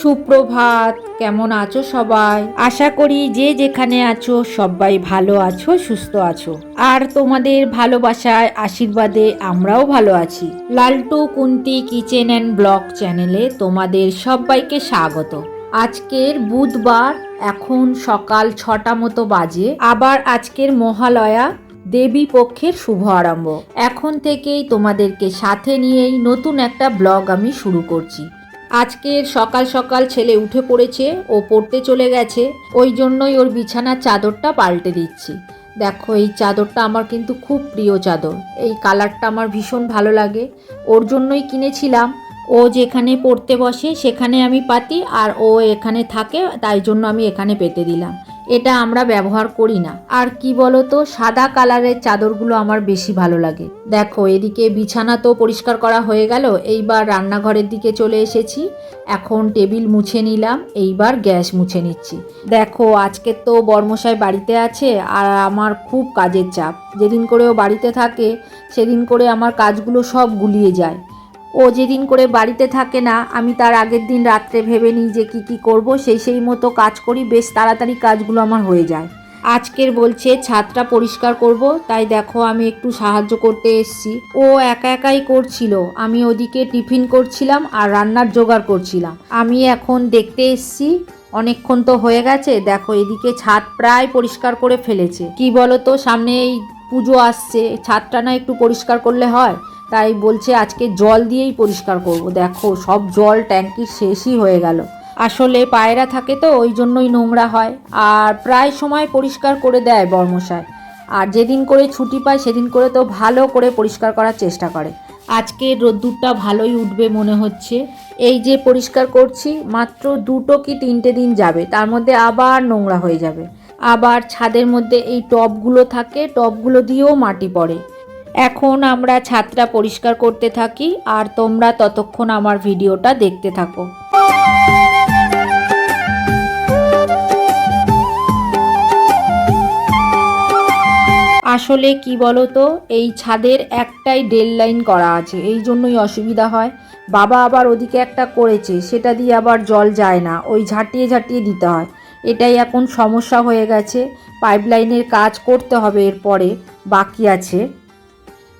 সুপ্রভাত, কেমন আছো সবাই? আশা করি যে যেখানে আছো সবাই ভালো আছো, সুস্থ আছো। আর তোমাদের ভালোবাসায়, আশীর্বাদে আমরাও ভালো আছি। Laltu Kunti kitchen and blog চ্যানেলে তোমাদের সবাইকে স্বাগত। আজকের বুধবার, এখন সকাল ছটা মতো বাজে। আবার আজকের মহালয়া, দেবী পক্ষের শুভ আরম্ভ। এখন থেকেই তোমাদেরকে সাথে নিয়েই নতুন একটা ব্লগ আমি শুরু করছি। আজকের সকাল সকাল ছেলে উঠে পড়েছে ও পড়তে চলে গেছে। ওই জন্যই ওর বিছানার চাদরটা পাল্টে দিচ্ছি। দেখো, এই চাদরটা আমার কিন্তু খুব প্রিয় চাদর। এই কালারটা আমার ভীষণ ভালো লাগে। ওর জন্যই কিনেছিলাম। ও যেখানে পড়তে বসে সেখানে আমি পাতি আর ও এখানে থাকে, তাই জন্য আমি এখানে পেতে দিলাম। এটা আমরা ব্যবহার করি না। আর কি বলতো, সাদা কালারের চাদরগুলো আমার বেশি ভালো লাগে। দেখো, এদিকে বিছানা তো পরিষ্কার করা হয়ে গেল, এইবার রান্নাঘরের দিকে চলে এসেছি। এখন টেবিল মুছে নিলাম, এইবার গ্যাস মুছে নিচ্ছি। দেখো, আজকে তো বর্মশাই বাড়িতে আছে, আর আমার খুব কাজের চাপ। যেদিন করে ও বাড়িতে থাকে, সেদিন করে আমার কাজগুলো সব গুলিয়ে যায়। ও যেদিন করে বাড়িতে থাকে না, আমি তার আগের দিন রাত্রে ভেবে নিই যে কি কি করব, সেই সেই মতো কাজ করি, বেশ তাড়াতাড়ি কাজগুলো আমার হয়ে যায়। আজকের বলছে, ছাদটা পরিষ্কার করব, তাই দেখো আমি একটু সাহায্য করতে এসছি। ও একা একাই করছিল, আমি ওদিকে টিফিন করছিলাম আর রান্নার জোগাড় করছিলাম। আমি এখন দেখতে এসছি, অনেকক্ষণ তো হয়ে গেছে, দেখো এদিকে ছাদ প্রায় পরিষ্কার করে ফেলেছে। কি বলো তো সামনে এই পুজো আসছে ছাদটা না একটু পরিষ্কার করলে হয়? তাই বলছে, আজকে জল দিয়েই পরিষ্কার করব। দেখো, সব জল ট্যাঙ্কির শেষই হয়ে গেল। আসলে পায়রা থাকে তো, ওই জন্যই নোংরা হয়। আর প্রায় সময় পরিষ্কার করে দেয় বর্মশায় আর যেদিন করে ছুটি পায়, সেদিন করে তো ভালো করে পরিষ্কার করার চেষ্টা করে। আজকে রোদ্দুরটা ভালোই উঠবে মনে হচ্ছে। এই যে পরিষ্কার করছি, মাত্র দুটো কি তিনটে দিন যাবে, তার মধ্যে আবার নোংরা হয়ে যাবে। আবার ছাদের মধ্যে এই টবগুলো থাকে টবগুলো দিয়েও মাটি পড়ে। এখন আমরা ছাদটা পরিষ্কার করতে থাকি, আর তোমরা ততক্ষণ আমার ভিডিওটা দেখতে থাকো। আসলে কি বলো তো এই ছাদের একটাই ডেল লাইন করা আছে, এই জন্যই অসুবিধা হয়। বাবা আবার ওদিকে একটা করেছে, সেটা দিয়ে আবার জল যায় না, ওই ঝাঁটিয়ে ঝাঁটিয়ে দিতে হয়। এটাই এখন সমস্যা হয়ে গেছে। পাইপলাইনের কাজ করতে হবে এরপরে, বাকি আছে।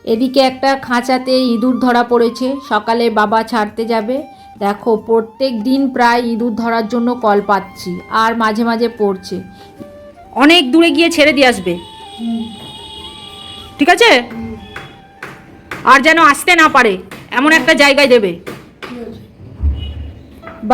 এদিকে একটা খাঁচাতে ইঁদুর ধরা পড়েছে, সকালে বাবা ছাড়তে যাবে। দেখো, প্রত্যেক দিন প্রায় ইঁদুর ধরার জন্য কল পাচ্ছি, আর মাঝে মাঝে পড়ছে। অনেক দূরে গিয়ে ছেড়ে দিয়ে আসবে। ঠিক আছে? আর যেন আসতে না পারে, এমন একটা জায়গায় দেবে।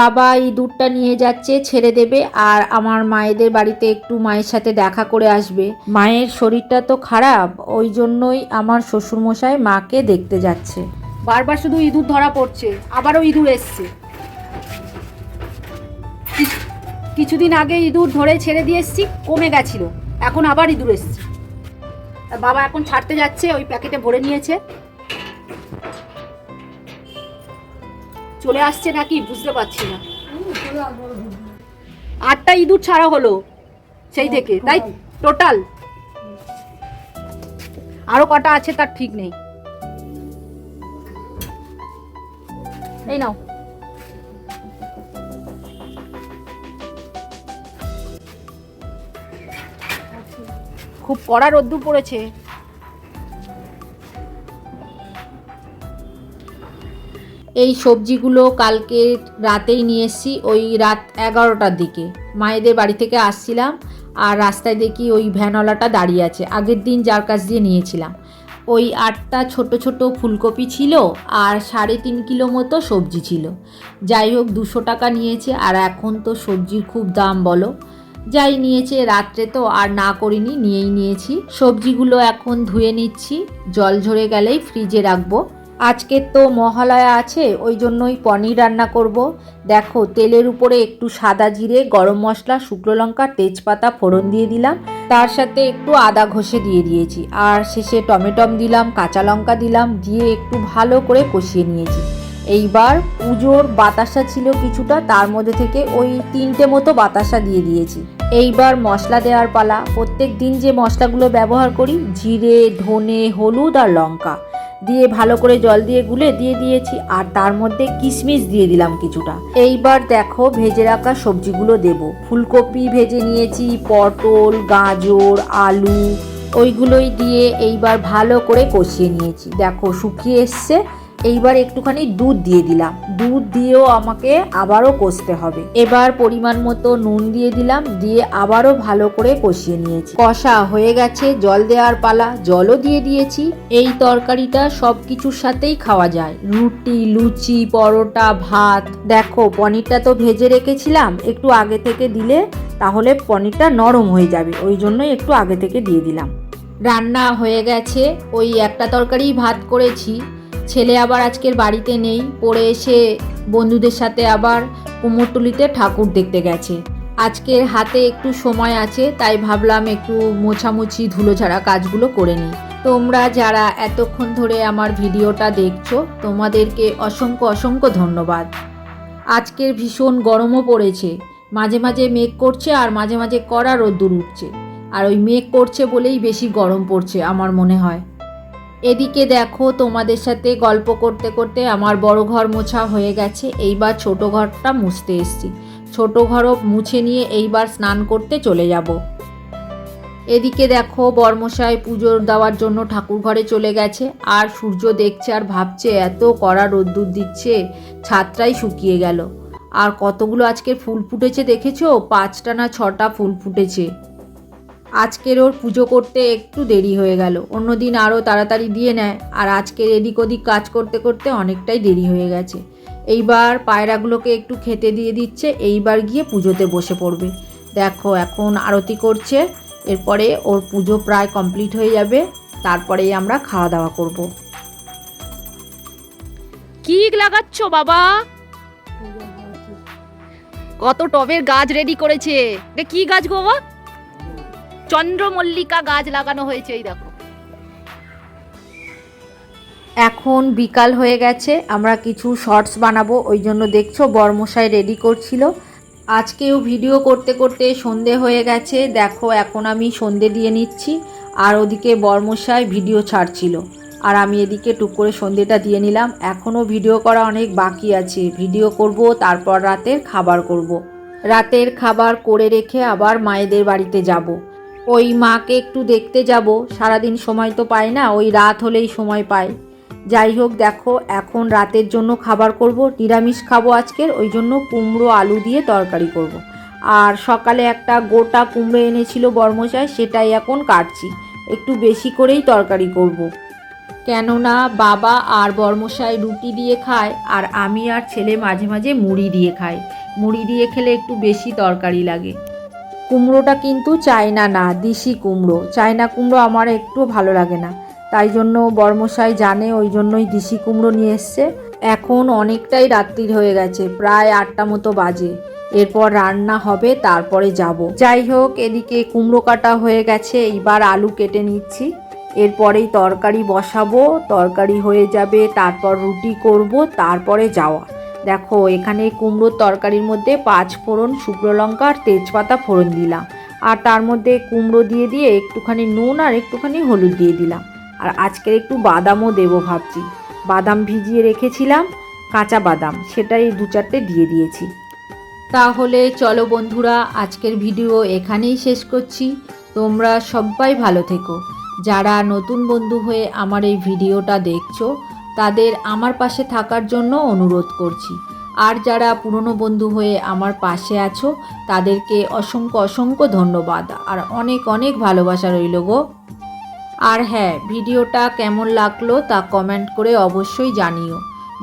বাবা এই দুধটা নিয়ে যাচ্ছে, ছেড়ে দেবে আর আমার মায়েদের বাড়িতে একটু মায়ের সাথে দেখা করে আসবে। মায়ের শরীরটা তো খারাপ, ওই জন্যই আমার শ্বশুরমশাই মাকে দেখতে যাচ্ছে। বারবার শুধু ইঁদুর ধরা পড়ছে, আবারও ইঁদুর এসছে। কিছুদিন আগে ইঁদুর ধরে ছেড়ে দিয়ে এসছি, কমে গেছিল, এখন আবার ইঁদুর এসছে। বাবা এখন ছাড়তে যাচ্ছে, ওই প্যাকেটে ভরে নিয়েছে। চলে আসছে নাকি বুঝতে পারছি না। আটটা ইঁদুর ছাড়া হলো সেই থেকে তাই টোটাল? আরও কটা আছে তার ঠিক নেই। এই নাও। খুব কড়া রোদ্দুর পড়েছে। এই সবজিগুলো কালকে রাতেই নিয়ে এসেছি, ওই রাত এগারোটার দিকে। মায়েদের বাড়ি থেকে আসছিলাম আর রাস্তায় দেখি ওই ভ্যানওয়ালাটা দাঁড়িয়ে আছে, আগের দিন যার কাছ দিয়ে নিয়েছিলাম। ওই আটটা ছোট ছোট ফুলকপি ছিল আর সাড়ে তিন কিলো মতো সবজি ছিল। যাই হোক, দুশো টাকা নিয়েছে আর এখন তো সবজির খুব দাম বলো। যাই নিয়েছে, রাত্রে তো আর না করিনি, নিয়েই নিয়েছি। সবজিগুলো এখন ধুয়ে নিচ্ছি, জল ঝরে গেলেই ফ্রিজে রাখব। আজকে তো মহালয়া আছে, ওই জন্যই পনির রান্না করব। দেখো, তেলের উপরে একটু সাদা জিরে, গরম মশলা, শুকনো লঙ্কা, তেজপাতা, ফোড়ন দিয়ে দিলাম। তার সাথে একটু আদা ঘষে দিয়ে দিয়েছি। আর শেষে টমেটম দিলাম, কাঁচা লঙ্কা দিলাম, দিয়ে একটু ভালো করে কষিয়ে নিয়েছি। এইবার পুজোর বাতাসা ছিল কিছুটা, তার মধ্যে থেকে ওই তিনটে মতো বাতাসা দিয়ে দিয়েছি। এইবার মশলা দেওয়ার পালা। প্রত্যেক দিন যে মশলাগুলো ব্যবহার করি, জিরে, ধনে, হলুদ আর লঙ্কা। দিয়ে ভালো করে জল দিয়ে গুলে দিয়ে দিয়েছি, আর তার মধ্যে কিশমিশ দিয়ে দিলাম কিছুটা। এইবার দেখো ভেজে রাখা সবজিগুলো দেব। ফুলকপি ভেজে নিয়েছি, পটল, গাজর, আলু, ওইগুলোই দিয়ে এইবার ভালো করে কষিয়ে নিয়েছি। দেখো শুকিয়ে এসছে এইবার একটুখানি দুধ দিয়ে দিলাম। দুধ দিয়েও আমাকে আবারও কষতে হবে। এবার পরিমাণ মতো নুন দিয়ে দিলাম, দিয়ে আবারও ভালো করে কষিয়ে নিয়েছি। কষা হয়ে গেছে, জল দেওয়ার পালা, জলও দিয়ে দিয়েছি। এই তরকারিটা সব কিছুর সাথেই খাওয়া যায়। রুটি, লুচি, পরোটা, ভাত। দেখো, পনিরটা তো ভেজে রেখেছিলাম, একটু আগে থেকে দিলে তাহলে পনিরটা নরম হয়ে যাবে, ওই জন্যই একটু আগে থেকে দিয়ে দিলাম। রান্না হয়ে গেছে, ওই একটা তরকারি ভাত করেছি। ছেলে আবার আজকের বাড়িতে নেই, পড়ে এসে বন্ধুদের সাথে আবার কুমোরটুলিতে ঠাকুর দেখতে গেছে। আজকের হাতে একটু সময় আছে, তাই ভাবলাম একটু মোছামুছি ধুলো ঝাড়া কাজগুলো করে নিই। তোমরা যারা এতক্ষণ ধরে আমার ভিডিওটা দেখছ, তোমাদেরকে অসংখ্য অসংখ্য ধন্যবাদ। আজকের ভীষণ গরমও পড়েছে, মাঝে মাঝে মেঘ করছে আর মাঝে মাঝে কড়া রোদ্দুর উঠছে। আর ওই মেঘ করছে বলেই বেশি গরম পড়ছে, আমার মনে হয়। এদিকে দেখো, তোমাদের সাথে গল্প করতে করতে আমার বড় ঘর মোছা হয়ে গেছে। এইবার ছোট ঘরটা মুছতে এসছি। ছোট ঘরও মুছে নিয়ে এইবার স্নান করতে চলে যাব। এদিকে দেখো, বর্মশাই পুজোর দেওয়ার জন্য ঠাকুর ঘরে চলে গেছে। আর সূর্য দেখছে আর ভাবছে, এত কড়া রোদ্দুর দিচ্ছে, ছাদটাই শুকিয়ে গেল। আর কতগুলো আজকে ফুল ফুটেছে দেখেছ? পাঁচটা না ছটা ফুল ফুটেছে। আজকের ওর পুজো করতে একটু দেরি হয়ে গেল। অন্যদিন আরও তাড়াতাড়ি দিয়ে নেয়। আর আজকের এদিক ওদিক কাজ করতে করতে অনেকটাই দেরি হয়ে গেছে। এইবার পায়রাগুলোকে একটু খেতে দিয়ে দিচ্ছে। এইবার গিয়ে পুজোতে বসে পড়বে। দেখো, এখন আরতি করছে। এরপরে ওর পুজো প্রায় কমপ্লিট হয়ে যাবে। তারপরেই আমরা খাওয়া দাওয়া করব। কি লাগাচ্ছ বাবা? কত টবের গাছ রেডি করেছে। কি গাছ গো বাবা? চন্দ্রমল্লিকা গাছ লাগানো হয়েছে, এই দেখো এখন বিকাল হয়ে গেছে, আমরা কিছু শর্টস বানাবো, ওই জন্য দেখছ বর্মশাই রেডি করছিল আজকেও ভিডিও করতে করতে সন্ধে হয়ে গেছে, দেখো এখন আমি সন্ধে দিয়ে নিচ্ছি, আর ওদিকে বর্মশাই ভিডিও ছাড়ছিল আর আমি এদিকে টুক করে সন্ধেটা দিয়ে নিলাম, এখনও ভিডিও করা অনেক বাকি আছে, ভিডিও করব, তারপর রাতের খাবার করব। রাতের খাবার করে রেখে আবার মায়েদের বাড়িতে যাব। ওই মাকে একটু দেখতে যাব। সারাদিন সময় তো পাই না, ওই রাত হলেই সময় পায়। যাই হোক, দেখো, এখন রাতের জন্য খাবার করব, নিরামিষ খাব আজকের, ওই জন্য কুমড়ো আলু দিয়ে তরকারি করব। আর সকালে একটা গোটা কুমড়ো এনেছিল বর্মশাই, সেটাই এখন কাটছি। একটু বেশি করেই তরকারি করব। কেননা বাবা আর বর্মশাই রুটি দিয়ে খায়, আর আমি আর ছেলে মাঝে মাঝে মুড়ি দিয়ে খাই। মুড়ি দিয়ে খেলে একটু বেশি তরকারি লাগে। কুমড়োটা কিন্তু চায়না না, দেশি কুমড়ো। চায়না কুমড়ো আমার একটু ভালো লাগে না। তাই জন্য বর্মশাই জানে, ওই জন্যই দেশি কুমড়ো নিয়ে এসছে। এখন অনেকটাই রাত্রির হয়ে গেছে, প্রায় আটটা মতো বাজে। এরপর রান্না হবে, তারপরে যাব। যাই হোক, এদিকে কুমড়ো কাটা হয়ে গেছে, এইবার আলু কেটে নিচ্ছি। এরপরেই তরকারি বসাবো, তরকারি হয়ে যাবে, তারপর রুটি করব, তারপরে যাওয়া। দেখো, এখানে কুমড়োর তরকারির মধ্যে পাঁচ ফোড়ন, শুকনো লঙ্কা আর তেজপাতা ফোড়ন দিলাম। আর তার মধ্যে কুমড়ো দিয়ে দিয়ে একটুখানি নুন আর একটুখানি হলুদ দিয়ে দিলাম। আর আজকের একটু বাদামও দেবো ভাবছি। বাদাম ভিজিয়ে রেখেছিলাম, কাঁচা বাদাম, সেটাই দু চারটে দিয়ে দিয়েছি। তাহলে চলো বন্ধুরা, আজকের ভিডিও এখানেই শেষ করছি। তোমরা সবাই ভালো থেকো। যারা নতুন বন্ধু হয়ে আমার এই ভিডিওটা দেখছ তাদের আমার পাশে থাকার জন্য অনুরোধ করছি। আর যারা পুরনো বন্ধু হয়ে আমার পাশে আছো, তাদেরকে অসংখ্য অসংখ্য ধন্যবাদ। আর অনেক অনেক ভালোবাসা রইল গো। আর হ্যাঁ ভিডিওটা কেমন লাগল তা কমেন্ট করে অবশ্যই জানিও।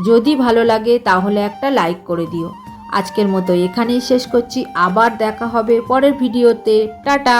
যদি ভালো লাগে তাহলে একটা লাইক করে দিও। আজকের মতো এখানেই শেষ করছি। আবার দেখা হবে পরের ভিডিওতে। টাটা!